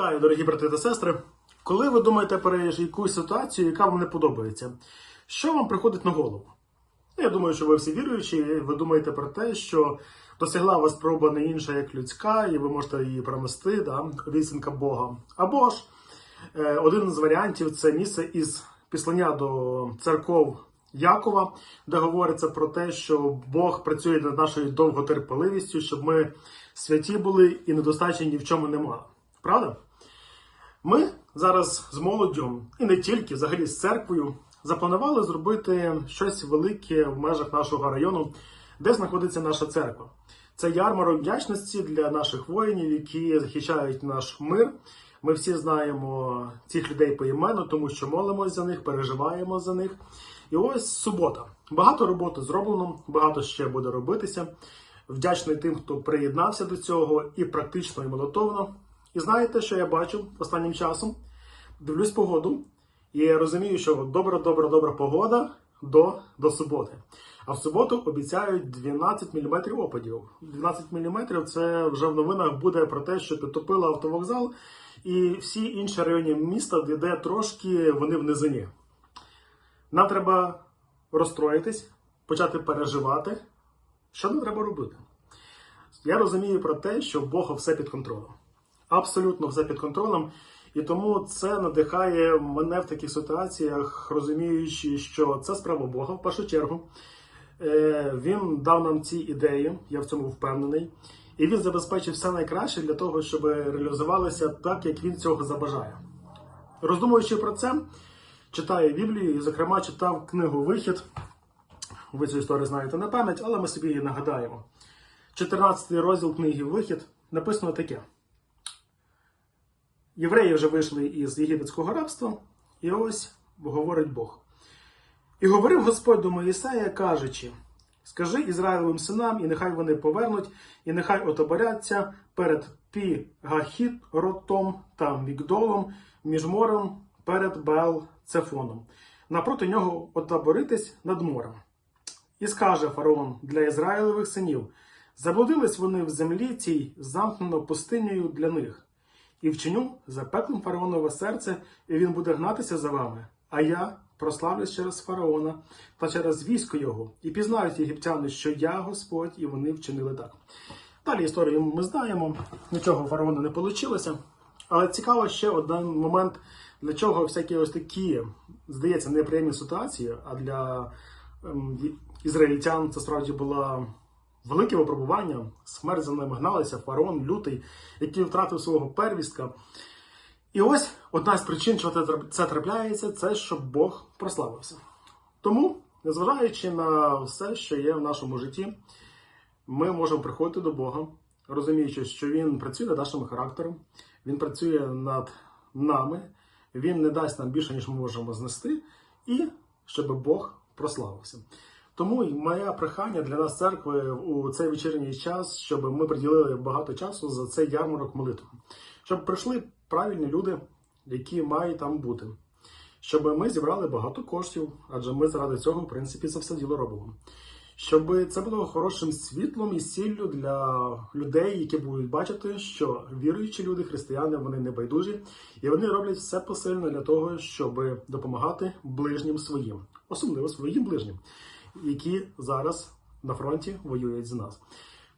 Вітаю, дорогі брати та сестри. Коли ви думаєте про якусь ситуацію, яка вам не подобається, що вам приходить на голову? Я думаю, що ви всі віруючі, ви думаєте про те, що досягла вас спроба не інша, як людська, і ви можете її пронести, да? обіцянка Бога. Або ж е, один з варіантів це місце із післання до церков Якова, де говориться про те, що Бог працює над нашою довготерпеливістю, щоб ми святі були і недостачі ні в чому не мали. Правда? Ми зараз з молоддю, і не тільки, взагалі з церквою, запланували зробити щось велике в межах нашого району, де знаходиться наша церква. Це ярмарок вдячності для наших воїнів, які захищають наш мир. Ми всі знаємо цих людей поіменно, тому що молимось за них, переживаємо за них. І ось субота. Багато роботи зроблено, багато ще буде робитися. Вдячний тим, хто приєднався до цього і практично, і молотовно. І знаєте, що я бачу останнім часом? Дивлюсь погоду, і розумію, що добра, добра, добра погода до, до суботи. А в суботу обіцяють 12 мм опадів. 12 мм це вже в новинах буде про те, що підтопило автовокзал, і всі інші райони міста, де трошки вони в низині. Нам треба розстроїтись, почати переживати. Що нам треба робити? Я розумію про те, що Бога все під контролем. Абсолютно все під контролем. І тому це надихає мене в таких ситуаціях, розуміючи, що це справа Бога в першу чергу. Е, Він дав нам ці ідеї, я в цьому впевнений. І він забезпечив все найкраще для того, щоб реалізувалося так, як він цього забажає. Роздумуючи про це, читаю Біблію і, зокрема, читав книгу Вихід. Ви цю історію знаєте на пам'ять, але ми собі її нагадаємо. 14 розділ книги Вихід написано таке. Євреї вже вийшли із єгипетського рабства, і ось говорить Бог. І говорив Господь до Моїсея, кажучи: Скажи Ізраїлевим синам, і нехай вони повернуть, і нехай отоборяться перед Пі-Гахіт-Ротом та Мігдолом між морем перед Баал-Цефоном. Напроти нього отоборитись над морем. І скаже фараон для Ізраїлевих синів: заблудились вони в землі цій, замкнено пустинею для них. І вчиню запеклим фараонове серце, і він буде гнатися за вами. А я прославлюсь через фараона та через військо його, і пізнають єгиптяни, що я Господь, і вони вчинили так. Далі історію ми знаємо, нічого фараона не вийшло. Але цікаво ще один момент, для чого всякі ось такі, здається, неприємні ситуації, а для ем, ізраїльтян це справді була велике випробування. Смерть за ними гналася, фараон лютий, який втратив свого первістка. І ось одна з причин, трап- це трапляється, це щоб Бог прославився. Тому, незважаючи на все, що є в нашому житті, ми можемо приходити до Бога, розуміючи, що Він працює над нашим характером, Він працює над нами, Він не дасть нам більше, ніж ми можемо знести, і щоб Бог прославився. Тому і моє прохання для нас церкви у цей вечірній час, щоб ми приділили багато часу за цей ярмарок молитви, щоб прийшли правильні люди, які мають там бути, щоб ми зібрали багато коштів, адже ми заради цього, в принципі, це все діло робимо. Щоб це було хорошим світлом і сіллю для людей, які будуть бачити, що віруючі люди, християни, вони не байдужі, і вони роблять все посильне для того, щоб допомагати ближнім своїм, особливо своїм ближнім, які зараз на фронті воюють з нас.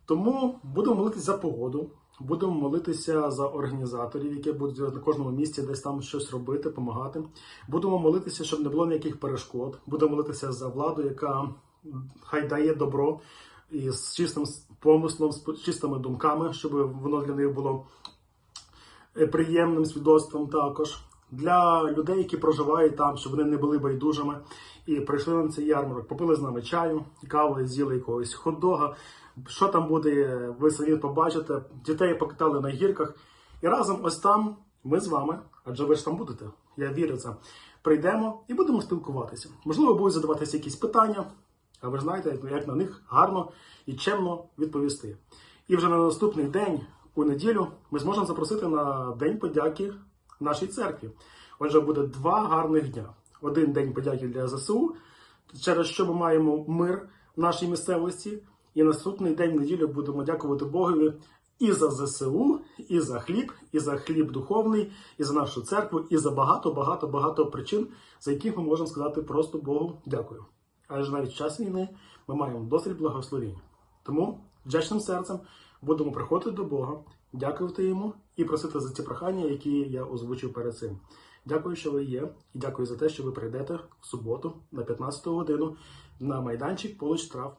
Тому будемо молитися за погоду, будемо молитися за організаторів, які будуть на кожному місці десь там щось робити, допомагати. Будемо молитися, щоб не було ніяких перешкод. Будемо молитися за владу, яка хай дає добро і з чистим помислом, з чистими думками, щоб воно для них було приємним свідоцтвом також. Для людей, які проживають там, щоб вони не були байдужими і прийшли на цей ярмарок, попили з нами чаю, каву, з'їли якогось хот-дога. Що там буде, ви самі побачите. Дітей покатали на гірках. І разом ось там ми з вами, адже ви ж там будете, я вірю це. Прийдемо і будемо спілкуватися. Можливо, будуть задаватися якісь питання, а ви ж знаєте, як на них гарно і чемно відповісти. І вже на наступний день, у неділю, ми зможемо запросити на День подяки нашій церкві. Отже, буде два гарних дня. Один день подяки для ЗСУ, через що ми маємо мир в нашій місцевості. І наступний день в неділю будемо дякувати Богові і за ЗСУ, і за хліб, і за хліб духовний, і за нашу церкву, і за багато, багато, багато причин, за які ми можемо сказати просто Богу дякую. Адже навіть в час війни ми маємо досить благословіння. Тому вдячним серцем будемо приходити до Бога, дякувати йому і просити за ці прохання, які я озвучив перед цим. Дякую, що ви є, і дякую за те, що ви прийдете в суботу на 15 годину на майданчик поруч трав.